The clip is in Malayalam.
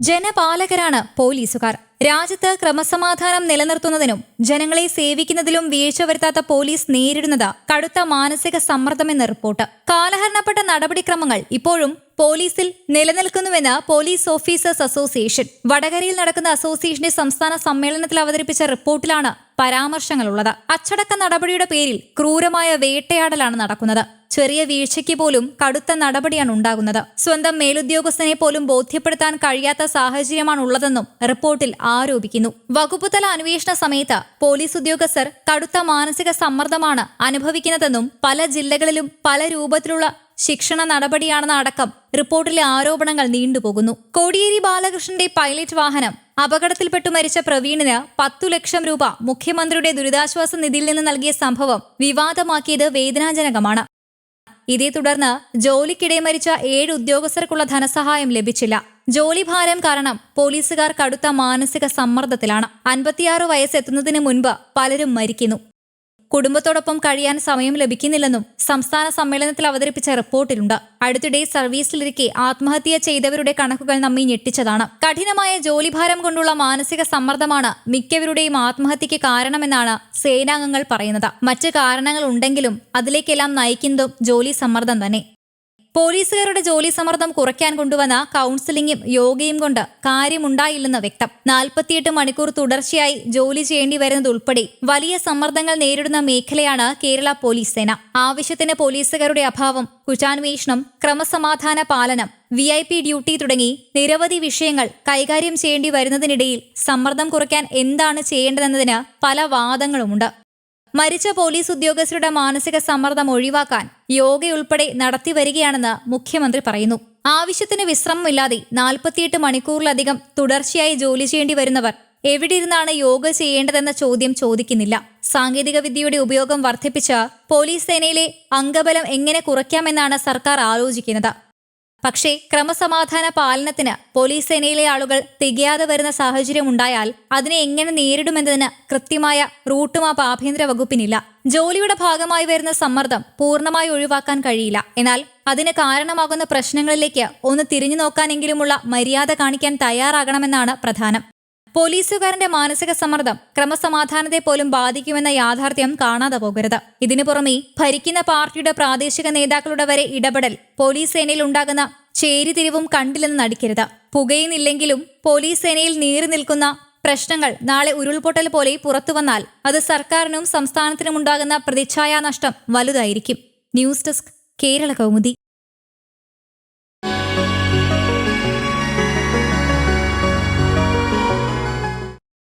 ജനപാലകരാണ് പോലീസുകാർ. രാജ്യത്ത് ക്രമസമാധാനം നിലനിർത്തുന്നതിനും ജനങ്ങളെ സേവിക്കുന്നതിലും വീഴ്ച വരുത്താത്ത പോലീസ് നേരിടുന്നത് കടുത്ത മാനസിക സമ്മർദ്ദമെന്ന റിപ്പോർട്ട്. കാലഹരണപ്പെട്ട നടപടിക്രമങ്ങൾ ഇപ്പോഴും പോലീസിൽ നിലനിൽക്കുന്നുവെന്ന് പോലീസ് ഓഫീസേഴ്സ് അസോസിയേഷൻ വടകരയിൽ നടക്കുന്ന അസോസിയേഷന്റെ സംസ്ഥാന സമ്മേളനത്തിൽ അവതരിപ്പിച്ച റിപ്പോർട്ടിലാണ് പരാമർശങ്ങളുള്ളത്. അച്ചടക്ക നടപടിയുടെ പേരിൽ ക്രൂരമായ വേട്ടയാടലാണ് നടക്കുന്നത്. ചെറിയ വീഴ്ചയ്ക്ക് പോലും കടുത്ത നടപടിയാണ് ഉണ്ടാകുന്നത്. സ്വന്തം മേലുദ്യോഗസ്ഥനെ പോലും ബോധ്യപ്പെടുത്താൻ കഴിയാത്ത സാഹചര്യമാണ് ഉള്ളതെന്നും റിപ്പോർട്ടിൽ ആരോപിക്കുന്നു. വകുപ്പുതല അന്വേഷണ സമയത്ത് പോലീസ് ഉദ്യോഗസ്ഥർ കടുത്ത മാനസിക സമ്മർദ്ദമാണ് അനുഭവിക്കുന്നതെന്നും പല ജില്ലകളിലും പല രൂപത്തിലുള്ള ശിക്ഷണ നടപടിയാണെന്ന അടക്കം റിപ്പോർട്ടിലെ ആരോപണങ്ങൾ നീണ്ടുപോകുന്നു. കോടിയേരി ബാലകൃഷ്ണന്റെ പൈലറ്റ് വാഹനം അപകടത്തിൽപ്പെട്ടു മരിച്ച പ്രവീണിന് പത്തു ലക്ഷം രൂപ മുഖ്യമന്ത്രിയുടെ ദുരിതാശ്വാസ നിധിയിൽ നിന്ന് നൽകിയ സംഭവം വിവാദമാക്കിയത് വേദനാജനകമാണ്. ഇതേ തുടർന്ന് ജോലിക്കിടെ മരിച്ച ഏഴ് ഉദ്യോഗസ്ഥർക്കുള്ള ധനസഹായം ലഭിച്ചില്ല. ജോലിഭാരം കാരണം പോലീസുകാർ കടുത്ത മാനസിക സമ്മർദ്ദത്തിലാണ്. അൻപത്തിയാറ് വയസ്സെത്തുന്നതിന് മുൻപ് പലരും മരിക്കുന്നു. കുടുംബത്തോടൊപ്പം കഴിയാൻ സമയം ലഭിക്കുന്നില്ലെന്നും സംസ്ഥാന സമ്മേളനത്തിൽ അവതരിപ്പിച്ച റിപ്പോർട്ടിലുണ്ട്. അടുത്തിടെ സർവീസിലിരിക്കെ ആത്മഹത്യ ചെയ്തവരുടെ കണക്കുകൾ നമ്മി ഞെട്ടിച്ചതാണ്. കഠിനമായ ജോലിഭാരം കൊണ്ടുള്ള മാനസിക സമ്മർദ്ദമാണ് മിക്കവരുടെയും ആത്മഹത്യക്ക് കാരണമെന്നാണ് സേനാംഗങ്ങൾ പറയുന്നത്. മറ്റ് കാരണങ്ങൾ ഉണ്ടെങ്കിലും അതിലേക്കെല്ലാം നയിക്കുന്നതും ജോലി സമ്മർദ്ദം തന്നെ. പോലീസുകാരുടെ ജോലി സമ്മർദ്ദം കുറയ്ക്കാൻ കൊണ്ടുവന്ന കൗൺസിലിംഗും യോഗയും കൊണ്ട് കാര്യമുണ്ടായില്ലെന്ന് വ്യക്തം. നാൽപ്പത്തിയെട്ട് മണിക്കൂർ തുടർച്ചയായി ജോലി ചെയ്യേണ്ടി വരുന്നതുൾപ്പെടെ വലിയ സമ്മർദ്ദങ്ങൾ നേരിടുന്ന മേഖലയാണ് കേരള പോലീസ് സേന. ആവശ്യത്തിന് പോലീസുകാരുടെ അഭാവം കുറ്റാന്വേഷണം ക്രമസമാധാന പാലനം വി ഐ പി ഡ്യൂട്ടി തുടങ്ങി നിരവധി വിഷയങ്ങൾ കൈകാര്യം ചെയ്യേണ്ടി വരുന്നതിനിടയിൽ സമ്മർദ്ദം കുറയ്ക്കാൻ എന്താണ് ചെയ്യേണ്ടതെന്നതിന് പല വാദങ്ങളുമുണ്ട്. മരിച്ച പോലീസ് ഉദ്യോഗസ്ഥരുടെ മാനസിക സമ്മർദ്ദം ഒഴിവാക്കാൻ യോഗയുൾപ്പെടെ നടത്തിവരികയാണെന്ന് മുഖ്യമന്ത്രി പറയുന്നു. ആവശ്യത്തിന് വിശ്രമമില്ലാതെ നാൽപ്പത്തിയെട്ട് മണിക്കൂറിലധികം തുടർച്ചയായി ജോലി ചെയ്യേണ്ടി വരുന്നവർ എവിടെ ഇരുന്നാണ് യോഗ ചെയ്യേണ്ടതെന്ന ചോദ്യം ചോദിക്കുന്നില്ല. സാങ്കേതിക വിദ്യയുടെ ഉപയോഗം വർദ്ധിപ്പിച്ച് പോലീസ് സേനയിലെ അംഗബലം എങ്ങനെ കുറയ്ക്കാമെന്നാണ് സർക്കാർ ആലോചിക്കുന്നത്. പക്ഷേ ക്രമസമാധാന പാലനത്തിന് പോലീസ് സേനയിലെ ആളുകൾ തികയാതെ വരുന്ന സാഹചര്യം ഉണ്ടായാൽ അതിനെ എങ്ങനെ നേരിടുമെന്നതിന് കൃത്യമായ റൂട്ട് മാപ്പ് ആഭ്യന്തര വകുപ്പിനില്ല. ജോലിയുടെ ഭാഗമായി വരുന്ന സമ്മർദ്ദം പൂർണമായി ഒഴിവാക്കാൻ കഴിയില്ല. എന്നാൽ അതിന് കാരണമാകുന്ന പ്രശ്നങ്ങളിലേക്ക് ഒന്ന് തിരിഞ്ഞു നോക്കാനെങ്കിലുമുള്ള മര്യാദ കാണിക്കാൻ തയ്യാറാകണമെന്നാണ് പ്രധാനം. പോലീസുകാരന്റെ മാനസിക സമ്മർദ്ദം ക്രമസമാധാനത്തെ പോലും ബാധിക്കുമെന്ന യാഥാർത്ഥ്യം കാണാതെ പോകരുത്. ഇതിനു പുറമെ ഭരിക്കുന്ന പാർട്ടിയുടെ പ്രാദേശിക നേതാക്കളുടെ വരെ ഇടപെടൽ പോലീസ് സേനയിൽ ഉണ്ടാകുന്ന ചേരിതിരിവും കണ്ടില്ലെന്ന് നടിക്കരുത്. പുകയുന്നില്ലെങ്കിലും പോലീസ് സേനയിൽ നീറി നിൽക്കുന്ന പ്രശ്നങ്ങൾ നാളെ ഉരുൾപൊട്ടൽ പോലെ പുറത്തു വന്നാൽ അത് സർക്കാരിനും സംസ്ഥാനത്തിനും ഉണ്ടാകുന്ന പ്രതിച്ഛായാ നഷ്ടം വലുതായിരിക്കും. News desk Kerala Kaumudi.